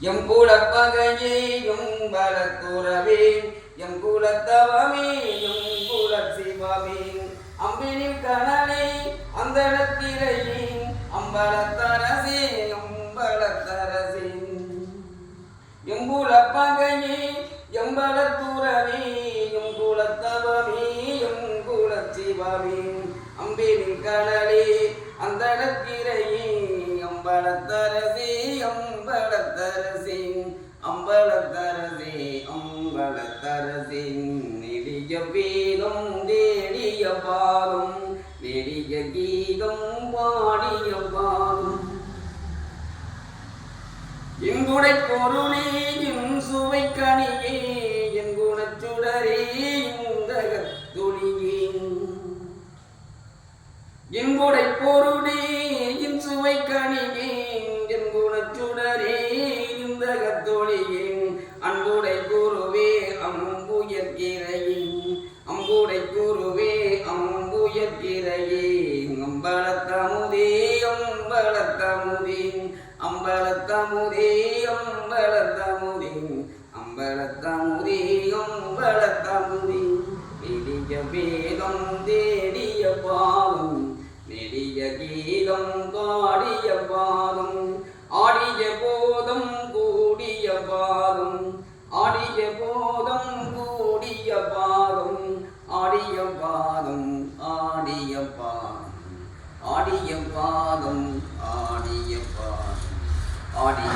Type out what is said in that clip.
M குலப்பகையே எம் பலத்துறவே எம் குலத்தவமே எம் குல சிவமே அம்பினின் கணலே அந்த இடத்திலேயே அம்பலத்தரசே அம்பலத்தரசே எம்புலப்பகையே எம்பலத்துறவே எங்குலத்தவமே எங்குலச்சிவமே அம்பினின் கடலே அந்த இடத்திலேயே அம்பலத்தரசே அம்பலத்தரசே நெடிய வேதம் தேடிய பாதம் நெடிய கீதம் பாடிய பாதம் எங்குடை பொருளே என் சுவை கனியே என் குணச்சுடரே இந்த துளியே எங்குடை பொருளே என் சுவை கனியே அம்புயர்கிறையே அம்புடை கூறுவே அம்புயர்கிறையே அம்பலத்தமுதே அம்பலத்தமுதே அம்பலத்தமுதே அம்பலத்தமுதே அம்பலத்தமுதே அம்பலத்தமுதே நெடிய வேதம் தேடிய பாதம் நெடிய கீதம் பாடிய பாதம் ஆடிய போதம் கூடிய பாதம் ஆடிய போ பாதம் ஆடிய பாதம் ஆடிய பாதம் ஆடிய பாதம் ஆடிய